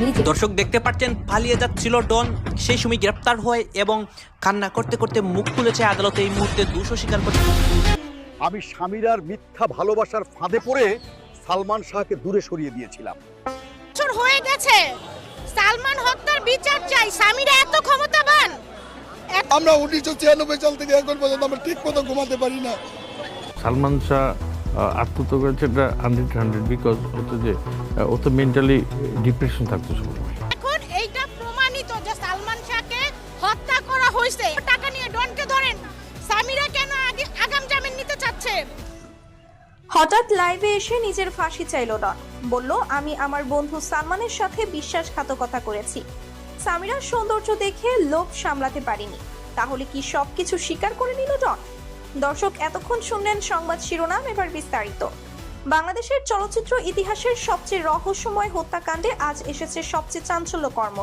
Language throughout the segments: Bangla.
নিজে দর্শক দেখতে পাচ্ছেন পালিয়ে যাচ্ছিল ডন। সেই সময় গ্রেপ্তার হয় এবং কান্না করতে করতে মুখ খুলেছে আদালতে। এই মুহূর্তে দুশো স্বীকার করছে আমি স্বামীরার মিথ্যা ভালোবাসার ফাঁদে পড়ে সালমান শাহকে দূরে সরিয়ে দিয়েছিলাম। হয়ে গেছে। সালমান হত্যার বিচার চাই। স্বামীরা এত ক্ষমতাবান। আমরা উনিশশো ছিয়ানব্বই সাল থেকে এখন পর্যন্ত আমরা ঠিক মতো ঘুমাতে পারি না। সালমান শাহ আত্মহত্যা করেছে এটা হান্ড্রেড হান্ড্রেড বিকজ হচ্ছে যে ও তো মেন্টালি ডিপ্রেশন থাকতো সবসময় এখন এইটা প্রমাণিত যে সালমান শাহকে হত্যা করা হয়েছে। টাকা নিয়ে ডনকে ধরেন স্বামীরা কেন আগে আগাম জামিন নিতে চাচ্ছে? হঠাৎ লাইভে এসে নিজের ফাঁসি চাইল ডন। বলল আমি আমার বন্ধু সালমানের সাথে বিশ্বাসঘাতকতা করেছি। সামিরার সৌন্দর্য দেখে লোভ সামলাতে পারিনি। তাহলে কি সবকিছু স্বীকার করে নিল ডন? দর্শক, এতক্ষণ শুনলেন সংবাদ শিরোনাম, এবার বিস্তারিত। বাংলাদেশের চলচ্চিত্র ইতিহাসের সবচেয়ে রহস্যময় হত্যাকাণ্ডে আজ এসেছে সবচেয়ে চাঞ্চল্যকর্ম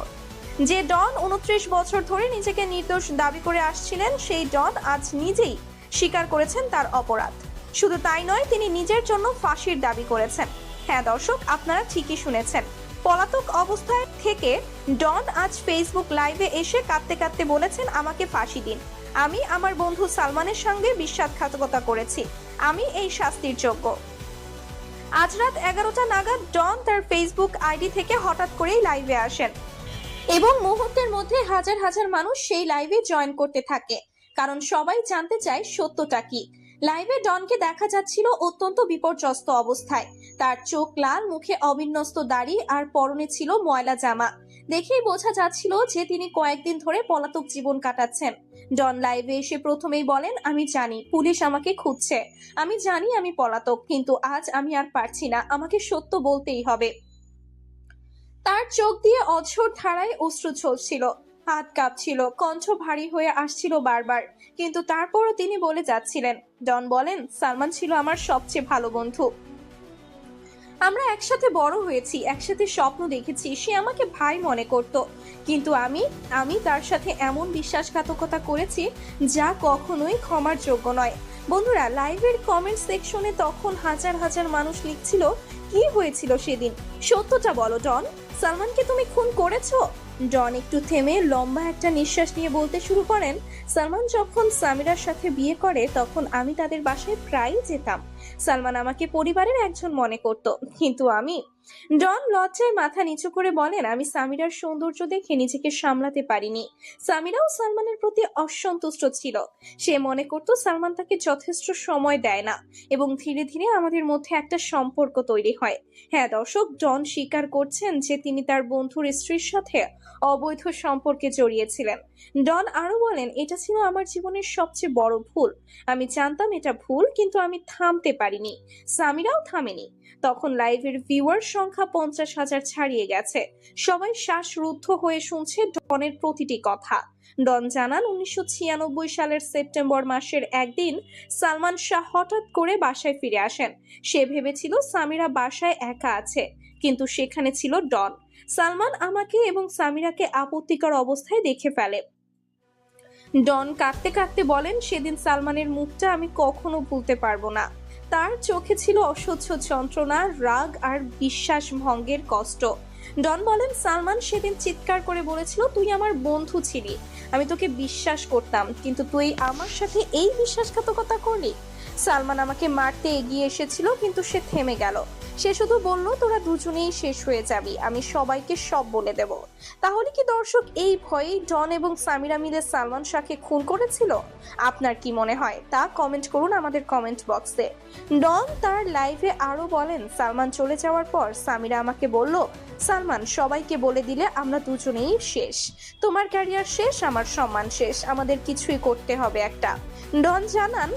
যে ডন উনত্রিশ বছর ধরে নিজেকে নির্দোষ দাবি করে আসছিলেন, সেই ডন আজ নিজেই স্বীকার করেছেন তার অপরাধ। শুধু তাই নয়, তিনি নিজের জন্য ফাঁসির দাবি করেছেন। হ্যাঁ দর্শক, আপনারা ঠিকই শুনেছেন। পলাতক অবস্থায় থেকে ডন আজ ফেসবুক লাইভে এসে কাঁদতে কাঁদতে বলেছেন, আমাকে ফাঁসি দিন। আমি আমার বন্ধু সালমানের সঙ্গে বিশ্বাসঘাতকতা করেছি। আমি এই শাস্তির যোগ্য। আজ রাত এগারোটা নাগাদ ডন তার ফেসবুক আইডি থেকে হঠাৎ করেই লাইভে আসেন এবং মুহূর্তের মধ্যে হাজার হাজার মানুষ সেই লাইভে জয়েন করতে থাকে। কারণ সবাই জানতে চায় সত্যটা কি। লাইভে ডনকে দেখা যাচ্ছিল অত্যন্ত বিপর্যস্ত অবস্থায়। তার চোখ লাল, মুখে অবিন্যস্ত দাড়ি আর পরনে ছিল ময়লা জামা। দেখেই বোঝা যাচ্ছিল যে তিনি কয়েকদিন ধরে পলাতক জীবন কাটাচ্ছেন। ডন লাইভে এসে প্রথমেই বলেন, আমি জানি, পুলিশ আমাকে খুঁজছে। আমি জানি আমি পলাতক, কিন্তু আজ আমি আর পারছি না, আমাকে সত্য বলতেই হবে। তার চোখ দিয়ে অঝোর ধারায় অশ্রু ঝরছিল হাত কাঁপছিল, কণ্ঠ ভারী হয়ে আসছিল বারবার। কিন্তু তারপরও তিনি বলে যাচ্ছিলেন ডন বলেন, সালমান ছিল আমার সবচেয়ে ভালো বন্ধু। আমরা একসাথে বড় হয়েছি, একসাথে স্বপ্ন দেখেছি, সে আমাকে ভাই মনে করত। কিন্তু আমি আমি তার সাথে এমন বিশ্বাসঘাতকতা করেছি যা কখনোই ক্ষমার যোগ্য নয়। বন্ধুরা, লাইভের কমেন্ট সেকশনে তখন হাজার হাজার মানুষ লিখছিল, কি হয়েছিল সেদিন? সত্যটা বলো, ডন। সালমানকে তুমি খুন করেছ? ডন একটু থেমে লম্বা একটা নিঃশ্বাস নিয়ে বলতে শুরু করেন, সালমান যখন সামিরার সাথে বিয়ে করে, তখন আমি তাদের বাসায় প্রায়ই যেতাম। সালমান আমাকে পরিবারের একজন মনে করত। কিন্তু আমি ডন লজ্জায় মাথা নিচু করে বলেন, আমি সামিরার সৌন্দর্য দেখে নিজেকে সামলাতে পারিনি। সামিরাও সালমানের প্রতি অসন্তুষ্ট ছিল। সে মনে করত সালমান তাকে যথেষ্ট সময় দেয় না এবং ধীরে ধীরে আমাদের মধ্যে একটা সম্পর্ক তৈরি হয়। হ্যাঁ দর্শক, ডন স্বীকার করছেন যে তিনি তার বন্ধুর স্ত্রীর সাথে অবৈধ সম্পর্কে জড়িয়েছিলেন। ডন আরও বলেন, এটা ছিল আমার জীবনের সবচেয়ে বড় ভুল। আমি জানতাম এটা ভুল, কিন্তু আমি থামতে পারিনি। সামিরাও থামেনি। তখন লাইভের ভিউয়ার সংখ্যা পঞ্চাশ হাজার ছাড়িয়ে গেছে। সবাই শ্বাসরুদ্ধ হয়ে শুনছে ডনের প্রতিটি কথা। ডন জানান, উনিশশো ছিয়ানব্বই সালের সেপ্টেম্বর মাসের একদিন সালমান শাহ হঠাৎ করে বাসায় ফিরে আসেন। সে ভেবেছিল সামিরা বাসায় একা আছে, কিন্তু সেখানে ছিল ডন। সালমান আমাকে এবং সামিরাকে আপত্তিকর অবস্থায় দেখে ফেলে। ডন কাঁদতে কাঁদতে বলেন, সেদিন সালমানের মুখটা আমি কখনো ভুলতে পারব না। তার চোখে ছিল অসহ্য যন্ত্রণা, রাগ আর বিশ্বাস ভঙ্গের কষ্ট। ডন বলেন, সালমান সেদিন চিৎকার করে বলেছিল, তুই আমার বন্ধু ছিলি। আমি তোকে বিশ্বাস করতাম, কিন্তু তুই আমার সাথে এই বিশ্বাসঘাতকতা করলি? সালমান আমাকে মারতে এগিয়ে এসেছিল, কিন্তু সে থেমে গেল। সে শুধু বলল, তোরা দুজনেই শেষ হয়ে যাবি, আমি সবাইকে সব বলে দেব। তাহলে কি দর্শক এই ভয়েই ডন এবং সামিরা মিলে সালমান শাহকে খুন করেছিল? আপনার কি মনে হয়? তা কমেন্ট করুন আমাদের কমেন্ট বক্সে। ডন তার লাইভে আরও বলেন, সালমান চলে যাওয়ার পর সামিরা আমাকে বলল, সালমান, সবাইকে বলে দিলে আমরা দুজনেই শেষ। তোমার ক্যারিয়ার শেষ, আমার সম্মান শেষ, আমাদের কিছুই করতে হবে একটা। ডন জানান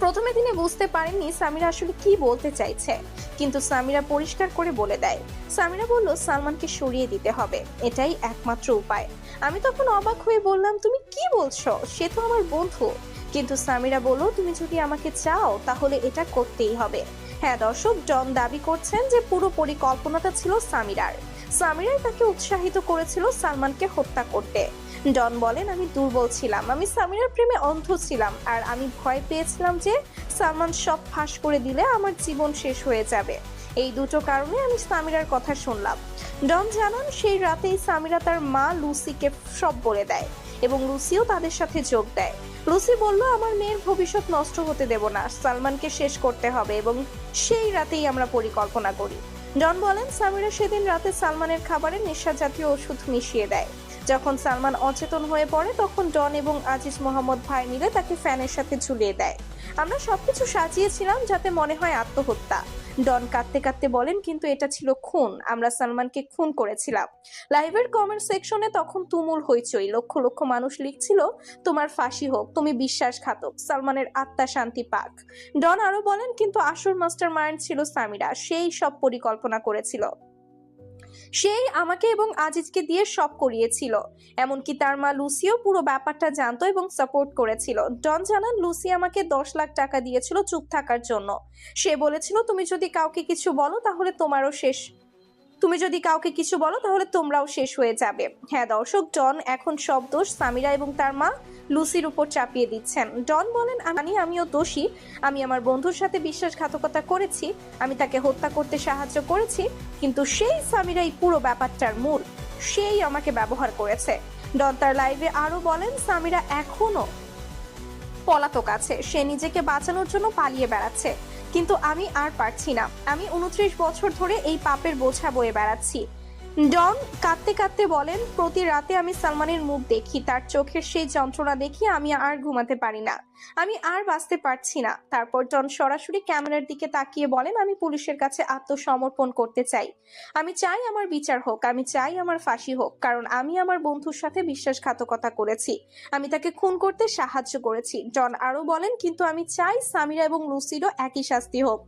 প্রথমে তিনি বুঝতে পারেননি সামিরা আসলে কি বলতে চাইছে। কিন্তু সামিরা পরিষ্কার করে বলে দেয়, সামিরা বলল, সালমানকে সরিয়ে দিতে হবে, এটাই একমাত্র উপায়। আমি তখন অবাক হয়ে বললাম, তুমি কি বলছো? সে তো আমার বন্ধু। কিন্তু সামিরা বলল, তুমি যদি আমাকে চাও, তাহলে এটা করতেই হবে। হ্যাঁ দর্শক ডন দাবি করছেন যে পুরো পরিকল্পনাটা ছিল সামিরার। সামিরাই তাকে উৎসাহিত করেছিল সালমানকে হত্যা করতে। ডন বলেন, আমি দুর্বল ছিলাম। আমি সামিরার প্রেমে অন্ধ ছিলাম আর আমি ভয় পেয়েছিলাম যে সালমান সব ফাঁস করে দিলে আমার জীবন শেষ হয়ে যাবে। এই দুটো কারণে আমি সামিরার কথা শুনলাম। ডন জানান, সেই রাতেই সামিরা তার মা লুসিকে সব বলে দেয় এবং লুসিও তাদের সাথে যোগ দেয়। লুসি বলল, আমার মেয়ের ভবিষ্যৎ নষ্ট হতে দেব না। সালমানকে শেষ করতে হবে এবং সেই রাতেই আমরা পরিকল্পনা করি। ডন বলেন, সামিরা সেদিন রাতে সালমানের খাবারে নেশা জাতীয় ওষুধ মিশিয়ে দেয়। যখন সালমান অচেতন হয়ে পড়ে, তখন ডন এবং আজিজ মোহাম্মদ ভাই মিলে তাকে ফ্যানের সাথে ঝুলিয়ে দেয়। আমরা সবকিছু সাজিয়েছিলাম যাতে মনে হয় আত্মহত্যা। ডন কাঁদতে কাঁদতে বলেন, কিন্তু এটা ছিল খুন। আমরা সালমানকে খুন করেছিলাম। লাইভের কমেন্ট সেকশনে তখন তুমুল হইচই। লক্ষ লক্ষ মানুষ লিখছিল, তোমার ফাঁসি হোক, তুমি বিশ্বাসঘাতক। সালমানের আত্মা শান্তি পাক। ডন আরও বলেন, কিন্তু আসল মাস্টার মাইন্ড ছিল সামিরা। সেই সব পরিকল্পনা করেছিল। সেই আমাকে এবং আজিজকে দিয়ে সব করিয়েছিল। এমনকি তার মা লুসিও পুরো ব্যাপারটা জানতো এবং সাপোর্ট করেছিল। ডন জানান, লুসি আমাকে দশ লাখ টাকা দিয়েছিল চুপ থাকার জন্য। সে বলেছিল, তুমি যদি কাউকে কিছু বলো, তাহলে তোমারও শেষ তুমি যদি কাউকে কিছু বলো, তাহলে তোমরাও শেষ হয়ে যাবে। হ্যাঁ দর্শক, ডন এখন সব দোষ সামিরা এবং তার মা লুসির উপর চাপিয়ে দিচ্ছেন। ডন বলেন আমি আমিও দোষী। আমি আমার বন্ধুর সাথে বিশ্বাসঘাতকতা করেছি। আমি তাকে হত্যা করতে সাহায্য করেছি। কিন্তু সেই সামিরাই পুরো ব্যাপারটার মূল। সেই আমাকে ব্যবহার করেছে। ডন তার লাইভে আরও বলেন, সামিরা এখনও পলাতক আছে। সে নিজেকে বাঁচানোর জন্য পালিয়ে বেড়াচ্ছে। কিন্তু আমি আর পারছি না। আমি উনত্রিশ বছর ধরে এই পাপের বোঝা বয়ে বেড়াচ্ছি। ডন কাঁদতে কাঁদতে বলেন, প্রতি রাতে আমি সালমানের মুখ দেখি, তার চোখের সেই যন্ত্রণা দেখি আমি আর ঘুমাতে পারি না। আমি আর বাঁচতে পারছি না। তারপর ডন সরাসরি ক্যামেরার দিকে তাকিয়ে বলেন, আমি পুলিশের কাছে আত্মসমর্পণ করতে চাই। আমি চাই আমার বিচার হোক, আমি চাই আমার ফাঁসি হোক, কারণ আমি আমার বন্ধুর সাথে বিশ্বাসঘাতকতা করেছি। আমি তাকে খুন করতে সাহায্য করেছি। ডন আরও বলেন, কিন্তু আমি চাই সামিরা এবং লুসিরও একই শাস্তি হোক।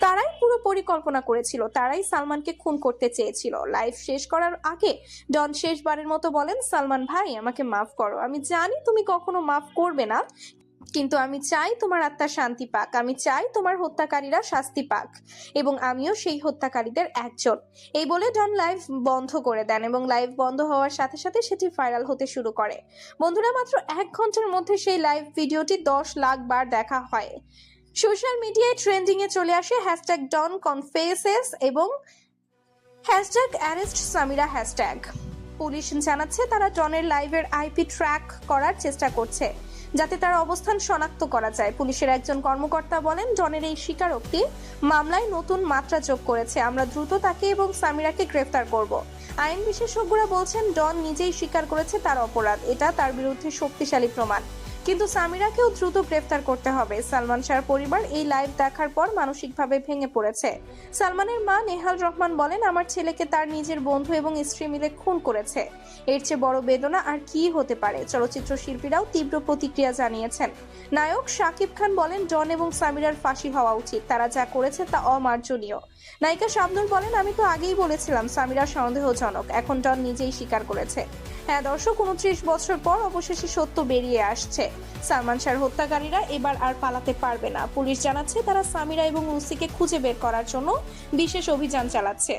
তারাই পুরো পরিকল্পনা করেছিল, তারাই সালমানকে খুন করতে চেয়েছিল। লাইফ শেষ করার আগে ডন শেষবারের মতো বলেন, সালমান ভাই, আমাকে মাফ করো। আমি জানি তুমি কখনো মাফ করবে না, কিন্তু আমি চাই তোমার আত্মা শান্তি পাক। আমি চাই তোমার হত্যাকারীরা শাস্তি পাক এবং আমিও সেই হত্যাকারীদের একজন। এই বলে ডন লাইভ বন্ধ করে দেন এবং লাইভ বন্ধ হওয়ার সাথে সাথে সেটি ভাইরাল হতে শুরু করে। বন্ধুরা, মাত্র এক ঘণ্টার মধ্যে সেই লাইভ ভিডিওটি দশ লাখ বার দেখা হয়। সোশ্যাল মিডিয়ায় ট্রেন্ডিং এ চলে আসে হ্যাশট্যাগ ডন কনফেসেস এবং hashtag arrest Samira hashtag police জানাচ্ছে তারা ডনের লাইভের আইপি ট্র্যাক করার চেষ্টা করছে, যাতে তার অবস্থান শনাক্ত করা যায়। পুলিশের একজন কর্মকর্তা বলেন ডনের এই স্বীকারোক্তি মামলায় নতুন মাত্রা যোগ করেছে। আমরা দ্রুত তাকে এবং সামিরাকে গ্রেফতার করব। আইন বিশেষজ্ঞরা বলছেন ডন নিজেই স্বীকার করেছে তার অপরাধ। এটা তার বিরুদ্ধে শক্তিশালী প্রমাণ। কিন্তু সামিরাকেও দ্রুত গ্রেফতার করতে হবে। সালমান শাহর পরিবার এই লাইভ দেখার পর মানসিকভাবে ভেঙে পড়েছে। সালমানের মা নেহাল রহমান বলেন, আমার ছেলেকে তার নিজের বন্ধু এবং স্ত্রী মিলে খুন করেছে। এর চেয়ে বড় বেদনা আর কি হতে পারে? চলচ্চিত্র শিল্পীরাও তীব্র প্রতিক্রিয়া জানিয়েছেন। নায়ক শাকিব খান বলেন, জন এবং সামিরার ফাঁসি হওয়া উচিত। তারা যা করেছে তা অমার্জনীয়। নায়িকা শামদুল বলেন, আমি তো আগেই বলেছিলাম, সামিরা সন্দেহজনক। এখন ডন নিজেই স্বীকার করেছে। হ্যাঁ দর্শক, উনত্রিশ বছর পর অবশেষে সত্য বেরিয়ে আসছে। সালমান শাহর হত্যাকারীরা এবার আর পালাতে পারবে না। পুলিশ জানাচ্ছে তারা সামিরা এবং রুসিকে খুঁজে বের করার জন্য বিশেষ অভিযান চালাচ্ছে।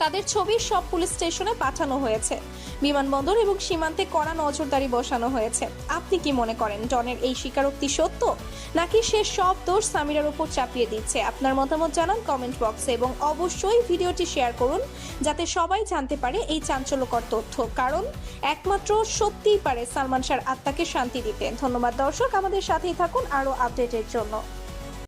তাদের ছবি সব পুলিশ স্টেশনে পাঠানো হয়েছে। বিমানবন্দর এবং সীমান্তে কড়া নজরদারি বসানো হয়েছে। আপনি কি মনে করেন, ডনের এই স্বীকারোক্তি সত্য? নাকি সে সব দোষ সামিরার উপর চাপিয়ে দিচ্ছে? আপনার মতামত জানান কমেন্ট বক্সে এবং অবশ্যই ভিডিওটি শেয়ার করুন, যাতে সবাই জানতে পারে এই চাঞ্চল্যকর তথ্য। কারণ, একমাত্র সত্যিই পারে সালমান শাহর আত্মাকে শান্তি দিতে। ধন্যবাদ দর্শক, আমাদের সাথেই থাকুন আরও আপডেটের জন্য।